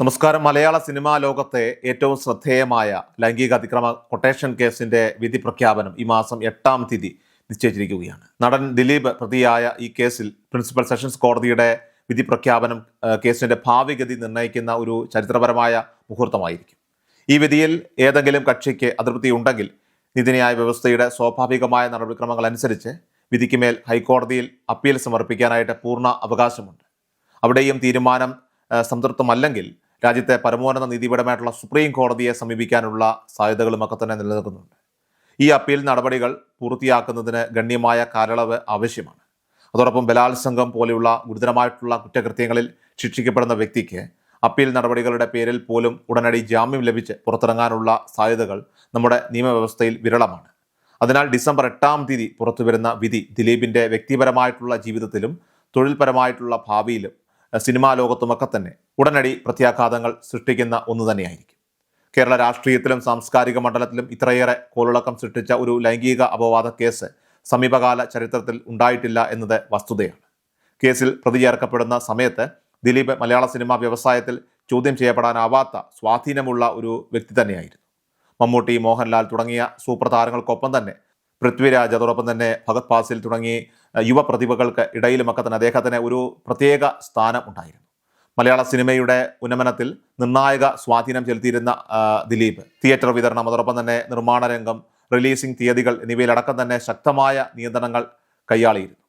നമസ്കാരം. മലയാള സിനിമാ ലോകത്തെ ഏറ്റവും ശ്രദ്ധേയമായ ലൈംഗിക അതിക്രമ കൊട്ടേഷൻ കേസിന്റെ വിധി പ്രഖ്യാപനം ഈ മാസം എട്ടാം തീയതി നിശ്ചയിച്ചിരിക്കുകയാണ്. നടൻ ദിലീപ് പ്രതിയായ ഈ കേസിൽ പ്രിൻസിപ്പൽ സെഷൻസ് കോടതിയുടെ വിധി പ്രഖ്യാപനം കേസിന്റെ ഭാവിഗതി നിർണയിക്കുന്ന ഒരു ചരിത്രപരമായ മുഹൂർത്തമായിരിക്കും. ഈ വിധിയിൽ ഏതെങ്കിലും കക്ഷിക്ക് അതൃപ്തി ഉണ്ടെങ്കിൽ നീതിന്യായ വ്യവസ്ഥയുടെ സ്വാഭാവികമായ നടപടിക്രമങ്ങൾ അനുസരിച്ച് വിധിക്ക് മേൽ ഹൈക്കോടതിയിൽ അപ്പീൽ സമർപ്പിക്കാനായിട്ട് പൂർണ അവകാശമുണ്ട്. അവിടെയും തീരുമാനം സംതൃപ്തമല്ലെങ്കിൽ രാജ്യത്തെ പരമോന്നത നീതിപരമായിട്ടുള്ള സുപ്രീം കോടതിയെ സമീപിക്കാനുള്ള സാധ്യതകളുമൊക്കെ തന്നെ നിലനിൽക്കുന്നുണ്ട്. ഈ അപ്പീൽ നടപടികൾ പൂർത്തിയാക്കുന്നതിന് ഗണ്യമായ കാലയളവ് ആവശ്യമാണ്. അതോടൊപ്പം ബലാത്സംഗം പോലെയുള്ള ഗുരുതരമായിട്ടുള്ള കുറ്റകൃത്യങ്ങളിൽ ശിക്ഷിക്കപ്പെടുന്ന വ്യക്തിക്ക് അപ്പീൽ നടപടികളുടെ പേരിൽ പോലും ഉടനടി ജാമ്യം ലഭിച്ച് പുറത്തിറങ്ങാനുള്ള സാധ്യതകൾ നമ്മുടെ നിയമവ്യവസ്ഥയിൽ വിരളമാണ്. അതിനാൽ ഡിസംബർ എട്ടാം തീയതി പുറത്തുവരുന്ന വിധി ദിലീപിന്റെ വ്യക്തിപരമായിട്ടുള്ള ജീവിതത്തിലും തൊഴിൽപരമായിട്ടുള്ള ഭാവിയിലും സിനിമാ ലോകത്തുമൊക്കെ തന്നെ ഉടനടി പ്രത്യാഘാതങ്ങൾ സൃഷ്ടിക്കുന്ന ഒന്ന് തന്നെയായിരിക്കും. കേരള രാഷ്ട്രീയത്തിലും സാംസ്കാരിക മണ്ഡലത്തിലും ഇത്രയേറെ കോളിളക്കം സൃഷ്ടിച്ച ഒരു ലൈംഗിക അപവാദ കേസ് സമീപകാല ചരിത്രത്തിൽ ഉണ്ടായിട്ടില്ല എന്നത് വസ്തുതയാണ്. കേസിൽ പ്രതി ചേർക്കപ്പെടുന്ന സമയത്ത് ദിലീപ് മലയാള സിനിമാ വ്യവസായത്തിൽ ചോദ്യം ചെയ്യപ്പെടാനാവാത്ത സ്വാധീനമുള്ള ഒരു വ്യക്തി തന്നെയായിരുന്നു. മമ്മൂട്ടി മോഹൻലാൽ തുടങ്ങിയ സൂപ്രതാരങ്ങൾക്കൊപ്പം തന്നെ പൃഥ്വിരാജ് അതോടൊപ്പം തന്നെ ഭഗത് പാസിൽ തുടങ്ങി യുവ പ്രതിഭകൾക്ക് ഇടയിലുമൊക്കെ തന്നെ അദ്ദേഹത്തിന് ഒരു പ്രത്യേക സ്ഥാനം ഉണ്ടായിരുന്നു. മലയാള സിനിമയുടെ ഉന്നമനത്തിൽ നിർണായക സ്വാധീനം ചെലുത്തിയിരുന്ന ദിലീപ്. തിയേറ്റർ വിതരണം അതോടൊപ്പം തന്നെ നിർമ്മാണ രംഗം റിലീസിംഗ് തീയതികൾ എന്നിവയിലടക്കം തന്നെ ശക്തമായ നിയന്ത്രണങ്ങൾ കൈയാളിയിരുന്നു.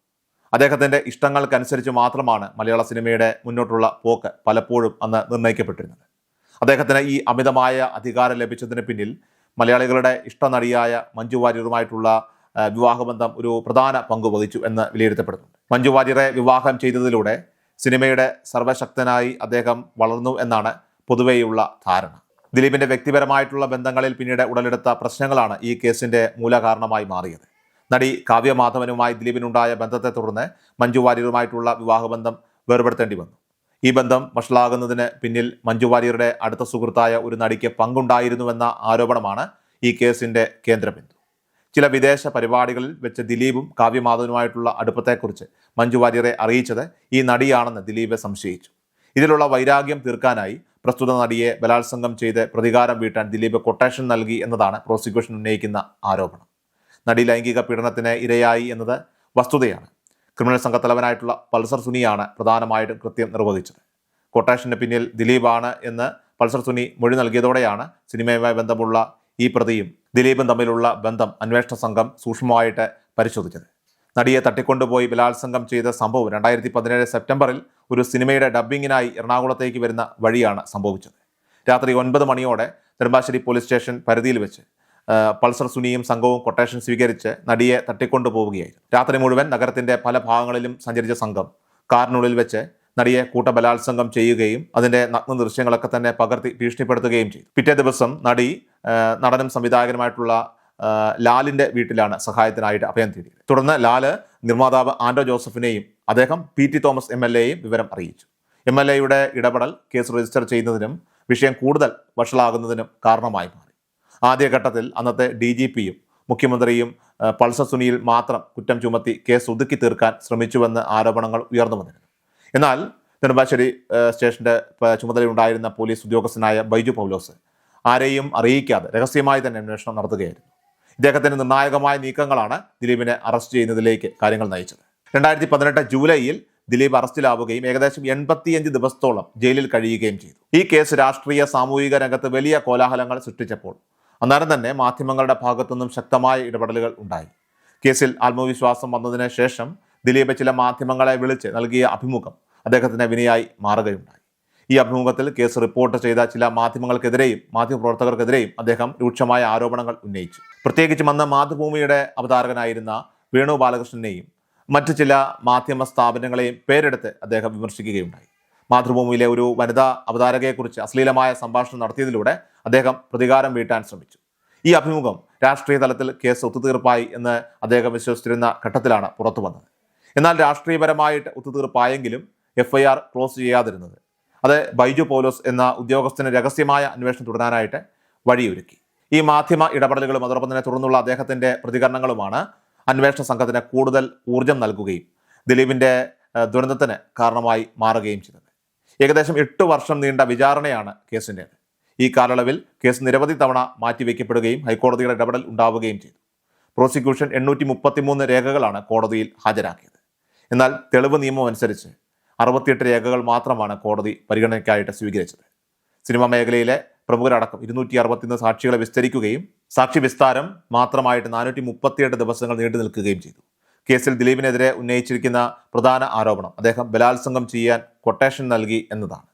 അദ്ദേഹത്തിന്റെ ഇഷ്ടങ്ങൾക്കനുസരിച്ച് മാത്രമാണ് മലയാള സിനിമയുടെ മുന്നോട്ടുള്ള പോക്ക് പലപ്പോഴും അന്ന് നിർണയിക്കപ്പെട്ടിരുന്നത്. അദ്ദേഹത്തിന് ഈ അമിതമായ അധികാരം ലഭിച്ചതിന് പിന്നിൽ മലയാളികളുടെ ഇഷ്ടനടിയായ മഞ്ജു വാര്യറുമായിട്ടുള്ള വിവാഹബന്ധം ഒരു പ്രധാന പങ്ക് വഹിച്ചു എന്ന് വിലയിരുത്തപ്പെടുന്നു. മഞ്ജു വാര്യരെ വിവാഹം ചെയ്തതിലൂടെ സിനിമയുടെ സർവശക്തനായി അദ്ദേഹം വളർന്നു എന്നാണ് പൊതുവെയുള്ള ധാരണ. ദിലീപിന്റെ വ്യക്തിപരമായിട്ടുള്ള ബന്ധങ്ങളിൽ പിന്നീട് ഉടലെടുത്ത പ്രശ്നങ്ങളാണ് ഈ കേസിന്റെ മൂലകാരണമായി മാറിയത്. നടി കാവ്യമാധവനുമായി ദിലീപിനുണ്ടായ ബന്ധത്തെ തുടർന്ന് മഞ്ജു വാര്യരുമായിട്ടുള്ള വിവാഹബന്ധം വേർപെടുത്തേണ്ടി വന്നു. ഈ ബന്ധം വഷളാകുന്നതിന് പിന്നിൽ മഞ്ജു വാര്യരുടെ അടുത്ത സുഹൃത്തായ ഒരു നടിക്ക് പങ്കുണ്ടായിരുന്നുവെന്ന ആരോപണമാണ് ഈ കേസിന്റെ കേന്ദ്രബിന്ദു. ചില വിദേശ പരിപാടികളിൽ വെച്ച് ദിലീപും കാവ്യമാധവനുമായിട്ടുള്ള അടുപ്പത്തെക്കുറിച്ച് മഞ്ജു വാര്യരെ അറിയിച്ചത് ഈ നടിയാണെന്ന് ദിലീപ് സംശയിച്ചു. ഇതിലുള്ള വൈരാഗ്യം തീർക്കാനായി പ്രസ്തുത നടിയെ ബലാത്സംഗം ചെയ്ത് പ്രതികാരം വീട്ടാൻ ദിലീപ് കൊട്ടേഷൻ നൽകി എന്നതാണ് പ്രോസിക്യൂഷൻ ഉന്നയിക്കുന്ന ആരോപണം. നടി ലൈംഗിക പീഡനത്തിന് ഇരയായി എന്നത് വസ്തുതയാണ്. ക്രിമിനൽ സംഘത്തലവനായിട്ടുള്ള പൾസർ സുനിയാണ് പ്രധാനമായിട്ടും കൃത്യം നിർവഹിച്ചത്. കൊട്ടേഷന് പിന്നിൽ ദിലീപാണ് എന്ന് പൾസർ സുനി മൊഴി നൽകിയതോടെയാണ് സിനിമയുമായി ബന്ധമുള്ള ഈ പ്രതിയും ദിലീപും തമ്മിലുള്ള ബന്ധം അന്വേഷണ സംഘം സൂക്ഷ്മമായിട്ട് പരിശോധിച്ചത്. നടിയെ തട്ടിക്കൊണ്ടുപോയി ബലാത്സംഗം ചെയ്ത സംഭവം രണ്ടായിരത്തി പതിനേഴ് സെപ്റ്റംബറിൽ ഒരു സിനിമയുടെ ഡബ്ബിങ്ങിനായി എറണാകുളത്തേക്ക് വരുന്ന വഴിയാണ് സംഭവിച്ചത്. രാത്രി ഒൻപത് മണിയോടെ നെടുമ്പാശ്ശേരി പോലീസ് സ്റ്റേഷൻ പരിധിയിൽ വെച്ച് പൾസർ സുനിയും സംഘവും കൊട്ടേഷൻ സ്വീകരിച്ച് നടിയെ തട്ടിക്കൊണ്ടു പോവുകയായിരുന്നു. രാത്രി മുഴുവൻ നഗരത്തിന്റെ പല ഭാഗങ്ങളിലും സഞ്ചരിച്ച സംഘം കാറിനുള്ളിൽ വെച്ച് നടിയെ കൂട്ടബലാത്സംഗം ചെയ്യുകയും അതിന്റെ നഗ്ന ദൃശ്യങ്ങളൊക്കെ തന്നെ പകർത്തി ഭീഷണിപ്പെടുത്തുകയും ചെയ്തു. പിറ്റേ ദിവസം നടി നടനും സംവിധായകനുമായിട്ടുള്ള ലാലിന്റെ വീട്ടിലാണ് സഹായത്തിനായിട്ട് അഭയം തേടിയത്. തുടർന്ന് ലാൽ നിർമ്മാതാവ് ആൻഡോ ജോസഫിനെയും അദ്ദേഹം P T Thomas M L എയും വിവരം അറിയിച്ചു. എം എൽ എയുടെ ഇടപെടൽ കേസ് രജിസ്റ്റർ ചെയ്യുന്നതിനും വിഷയം കൂടുതൽ വഷളാകുന്നതിനും കാരണമായി മാറി. ആദ്യഘട്ടത്തിൽ അന്നത്തെ ഡി ജി പിയും മുഖ്യമന്ത്രിയും പൾസ പൾസർ സുനിയിൽ മാത്രം കുറ്റം ചുമത്തി കേസ് ഒതുക്കി തീർക്കാൻ ശ്രമിച്ചുവെന്ന് ആരോപണങ്ങൾ ഉയർന്നു വന്നിരുന്നു. എന്നാൽ നെടുമ്പാശ്ശേരി സ്റ്റേഷന്റെ ചുമതലയുണ്ടായിരുന്ന പോലീസ് ഉദ്യോഗസ്ഥനായ ബൈജു പൗലോസ് ആരെയും അറിയിക്കാതെ രഹസ്യമായി തന്നെ അന്വേഷണം നടത്തുകയായിരുന്നു. ഇദ്ദേഹത്തിന്റെ നിർണായകമായ നീക്കങ്ങളാണ് ദിലീപിനെ അറസ്റ്റ് ചെയ്യുന്നതിലേക്ക് കാര്യങ്ങൾ നയിച്ചത്. രണ്ടായിരത്തി പതിനെട്ട് ജൂലൈയിൽ ദിലീപ് അറസ്റ്റിലാവുകയും ഏകദേശം എൺപത്തിയഞ്ച് ദിവസത്തോളം ജയിലിൽ കഴിയുകയും ചെയ്തു. ഈ കേസ് രാഷ്ട്രീയ സാമൂഹിക രംഗത്ത് വലിയ കോലാഹലങ്ങൾ സൃഷ്ടിച്ചപ്പോൾ അന്നേരം തന്നെ മാധ്യമങ്ങളുടെ ഭാഗത്തുനിന്നും ശക്തമായ ഇടപെടലുകൾ ഉണ്ടായി. കേസിൽ ആത്മവിശ്വാസം വന്നതിന് ശേഷം ദിലീപ് ചില മാധ്യമങ്ങളെ വിളിച്ച് നൽകിയ അഭിമുഖം അദ്ദേഹത്തിന് വിനയായി മാറുകയുണ്ടായി. ഈ അഭിമുഖത്തിൽ കേസ് റിപ്പോർട്ട് ചെയ്ത ചില മാധ്യമങ്ങൾക്കെതിരെയും മാധ്യമപ്രവർത്തകർക്കെതിരെയും അദ്ദേഹം രൂക്ഷമായ ആരോപണങ്ങൾ ഉന്നയിച്ചു. പ്രത്യേകിച്ചും അന്ന് മാതൃഭൂമിയുടെ അവതാരകനായിരുന്ന വേണു ബാലകൃഷ്ണനെയും മറ്റു ചില മാധ്യമ സ്ഥാപനങ്ങളെയും പേരെടുത്ത് അദ്ദേഹം വിമർശിക്കുകയുണ്ടായി. മാതൃഭൂമിയിലെ ഒരു വനിതാ അവതാരകയെക്കുറിച്ച് അശ്ലീലമായ സംഭാഷണം നടത്തിയതിലൂടെ അദ്ദേഹം പ്രതികാരം വീട്ടാൻ ശ്രമിച്ചു. ഈ അഭിമുഖം രാഷ്ട്രീയ തലത്തിൽ കേസ് ഒത്തുതീർപ്പായി എന്ന് അദ്ദേഹം വിശ്വസിച്ചിരുന്ന ഘട്ടത്തിലാണ് പുറത്തു വന്നത്. എന്നാൽ രാഷ്ട്രീയപരമായിട്ട് ഒത്തുതീർപ്പായെങ്കിലും എഫ് ഐ ആർ ക്ലോസ് ചെയ്യാതിരുന്നത്. അത് ബൈജു പോലോസ് എന്ന ഉദ്യോഗസ്ഥന് രഹസ്യമായ അന്വേഷണം തുടരാനായിട്ട് വഴിയൊരുക്കി. ഈ മാധ്യമ ഇടപെടലുകളും അതോടൊപ്പം തന്നെ തുടർന്നുള്ള അദ്ദേഹത്തിന്റെ പ്രതികരണങ്ങളുമാണ് അന്വേഷണ സംഘത്തിന് കൂടുതൽ ഊർജം നൽകുകയും ദിലീപിന്റെ ദുരന്തത്തിന് കാരണമായി മാറുകയും ചെയ്തത്. ഏകദേശം എട്ട് വർഷം നീണ്ട വിചാരണയാണ് കേസിന്റെ. ഈ കാലയളവിൽ കേസ് നിരവധി തവണ മാറ്റിവെക്കപ്പെടുകയും ഹൈക്കോടതിയുടെ ഇടപെടൽ ഉണ്ടാവുകയും ചെയ്തു. പ്രോസിക്യൂഷൻ എണ്ണൂറ്റി മുപ്പത്തിമൂന്ന് രേഖകളാണ് കോടതിയിൽ ഹാജരാക്കിയത്. എന്നാൽ തെളിവ് നിയമം അനുസരിച്ച് അറുപത്തിയെട്ട് രേഖകൾ മാത്രമാണ് കോടതി പരിഗണനയ്ക്കായിട്ട് സ്വീകരിച്ചത്. സിനിമാ മേഖലയിലെ പ്രമുഖരടക്കം ഇരുന്നൂറ്റി അറുപത്തിയൊന്ന് സാക്ഷികളെ വിസ്തരിക്കുകയും സാക്ഷി വിസ്താരം മാത്രമായിട്ട് നാനൂറ്റി മുപ്പത്തിയെട്ട് ദിവസങ്ങൾ നീണ്ടു നിൽക്കുകയും ചെയ്തു. കേസിൽ ദിലീപിനെതിരെ ഉന്നയിച്ചിരിക്കുന്ന പ്രധാന ആരോപണം. അദ്ദേഹം ബലാത്സംഗം ചെയ്യാൻ കൊട്ടേഷൻ നൽകി എന്നതാണ്.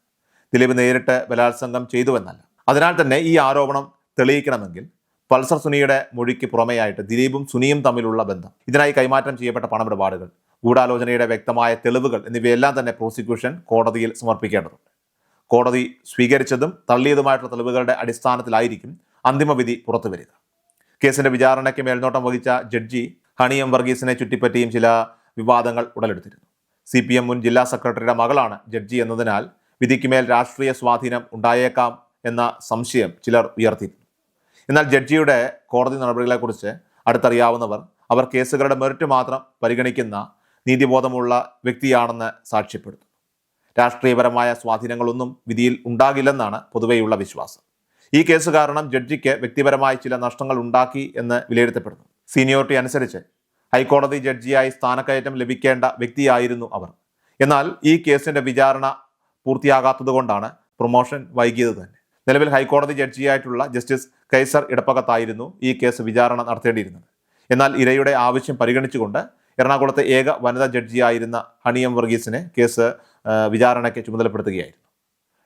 ദിലീപ് നേരിട്ട് ബലാത്സംഗം ചെയ്തുവെന്നല്ല. അതിനാൽ തന്നെ ഈ ആരോപണം തെളിയിക്കണമെങ്കിൽ പൾസർ സുനിയുടെ മൊഴിക്ക് പുറമെയായിട്ട് ദിലീപും സുനിയും തമ്മിലുള്ള ബന്ധം ഇതിനായി കൈമാറ്റം ചെയ്യപ്പെട്ട പണമിടപാടുകൾ ഗൂഢാലോചനയുടെ വ്യക്തമായ തെളിവുകൾ എന്നിവയെല്ലാം തന്നെ പ്രോസിക്യൂഷൻ കോടതിയിൽ സമർപ്പിക്കേണ്ടതുണ്ട്. കോടതി സ്വീകരിച്ചതും തള്ളിയതുമായിട്ടുള്ള തെളിവുകളുടെ അടിസ്ഥാനത്തിലായിരിക്കും അന്തിമവിധി പുറത്തുവരിക. കേസിന്റെ വിചാരണയ്ക്ക് മേൽനോട്ടം വഹിച്ച ജഡ്ജി ഹണി എം വർഗീസിനെ ചുറ്റിപ്പറ്റിയും ചില വിവാദങ്ങൾ ഉടലെടുത്തിരുന്നു. സി പി എം മുൻ ജില്ലാ സെക്രട്ടറിയുടെ മകളാണ് ജഡ്ജി എന്നതിനാൽ വിധിക്കുമേൽ രാഷ്ട്രീയ സ്വാധീനം ഉണ്ടായേക്കാം എന്ന സംശയം ചിലർ ഉയർത്തിയിരുന്നു. എന്നാൽ ജഡ്ജിയുടെ കോടതി നടപടികളെക്കുറിച്ച് അടുത്തറിയാവുന്നവർ അവർ കേസുകളുടെ മെറിറ്റ് മാത്രം പരിഗണിക്കുന്ന നീതിബോധമുള്ള വ്യക്തിയാണെന്ന് സാക്ഷ്യപ്പെടുത്തുന്നു. രാഷ്ട്രീയപരമായ സ്വാധീനങ്ങളൊന്നും വിധിയിൽ ഉണ്ടാകില്ലെന്നാണ് പൊതുവെയുള്ള വിശ്വാസം. ഈ കേസ് കാരണം ജഡ്ജിക്ക് വ്യക്തിപരമായി ചില നഷ്ടങ്ങൾ ഉണ്ടാക്കി എന്ന് വിലയിരുത്തപ്പെടുന്നു. സീനിയോറിറ്റി അനുസരിച്ച് ഹൈക്കോടതി ജഡ്ജിയായി സ്ഥാനക്കയറ്റം ലഭിക്കേണ്ട വ്യക്തിയായിരുന്നു അവർ. എന്നാൽ ഈ കേസിന്റെ വിചാരണ പൂർത്തിയാകാത്തതുകൊണ്ടാണ് പ്രൊമോഷൻ വൈകിയത് തന്നെ. നിലവിൽ ഹൈക്കോടതി ജഡ്ജിയായിട്ടുള്ള ജസ്റ്റിസ് കൈസർ ഇടപ്പകത്തായിരുന്നു ഈ കേസ് വിചാരണ നടത്തേണ്ടിയിരുന്നത്. എന്നാൽ ഇരയുടെ ആവശ്യം പരിഗണിച്ചുകൊണ്ട് എറണാകുളത്തെ ഏക വനിതാ ജഡ്ജിയായിരുന്ന ഹണിയം വർഗീസിനെ കേസ് വിചാരണയ്ക്ക് ചുമതലപ്പെടുത്തുകയായിരുന്നു.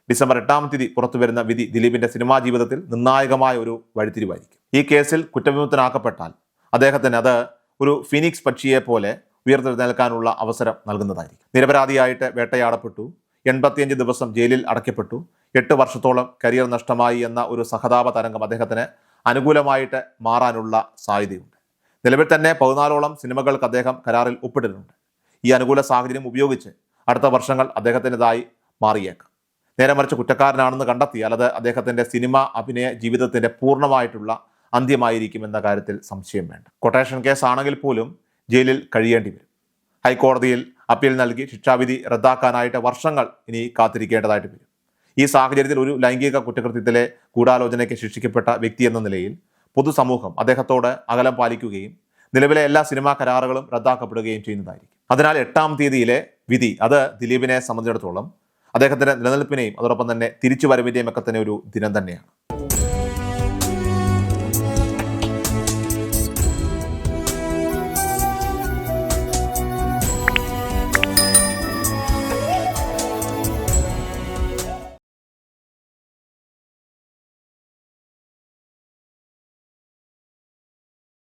ഡിസംബർ എട്ടാം തീയതി പുറത്തുവരുന്ന വിധി ദിലീപിന്റെ സിനിമാ ജീവിതത്തിൽ നിർണായകമായ ഒരു വഴിത്തിരിവായിരിക്കും. ഈ കേസിൽ കുറ്റവിമുക്തനാക്കപ്പെട്ടാൽ അദ്ദേഹത്തിന് അത് ഒരു ഫിനിക്സ് പക്ഷിയെ പോലെ ഉയർത്തെഴുന്നേൽക്കാനുള്ള അവസരം നൽകുന്നതായിരിക്കും. നിരപരാധിയായിട്ട് വേട്ടയാടപ്പെട്ടു. എൺപത്തിയഞ്ച് ദിവസം ജയിലിൽ അടയ്ക്കപ്പെട്ടു. എട്ട് വർഷത്തോളം കരിയർ നഷ്ടമായി എന്ന ഒരു സഹതാപ തരംഗം അദ്ദേഹത്തിന് അനുകൂലമായിട്ട് മാറാനുള്ള സാധ്യതയുണ്ട്. നിലവിൽ തന്നെ പതിനാലോളം സിനിമകൾക്ക് അദ്ദേഹം കരാറിൽ ഒപ്പിട്ടിട്ടുണ്ട്. ഈ അനുകൂല സാഹചര്യം ഉപയോഗിച്ച് അടുത്ത വർഷങ്ങൾ അദ്ദേഹത്തിന്റെതായി മാറിയേക്കാം. നേരെ മറിച്ച് കുറ്റക്കാരനാണെന്ന് കണ്ടെത്തിയാൽ അത് അദ്ദേഹത്തിന്റെ സിനിമ അഭിനയ ജീവിതത്തിന്റെ പൂർണമായിട്ടുള്ള അന്ത്യമായിരിക്കും എന്ന കാര്യത്തിൽ സംശയം വേണ്ട. കൊട്ടേഷൻ കേസ് ആണെങ്കിൽ പോലും ജയിലിൽ കഴിയേണ്ടി വരും. ഹൈക്കോടതിയിൽ അപ്പീൽ നൽകി ശിക്ഷാവിധി റദ്ദാക്കാനായിട്ട് വർഷങ്ങൾ ഇനി കാത്തിരിക്കേണ്ടതായിട്ട് വരും. ഈ സാഹചര്യത്തിൽ ഒരു ലൈംഗിക കുറ്റകൃത്യത്തിലെ ഗൂഢാലോചനയ്ക്ക് ശിക്ഷിക്കപ്പെട്ട വ്യക്തി എന്ന നിലയിൽ പൊതുസമൂഹം അദ്ദേഹത്തോട് അകലം പാലിക്കുകയും നിലവിലെ എല്ലാ സിനിമാ കരാറുകളും റദ്ദാക്കപ്പെടുകയും ചെയ്യുന്നതായിരിക്കും. അതിനാൽ എട്ടാം തീയതിയിലെ വിധി അത് ദിലീപിനെ സംബന്ധിച്ചിടത്തോളം അദ്ദേഹത്തിന്റെ നിലനിൽപ്പിനെയും അതോടൊപ്പം തന്നെ തിരിച്ചുവരവിന്റെയും ഒക്കെ തന്നെ ഒരു ദിനം തന്നെയാണ്.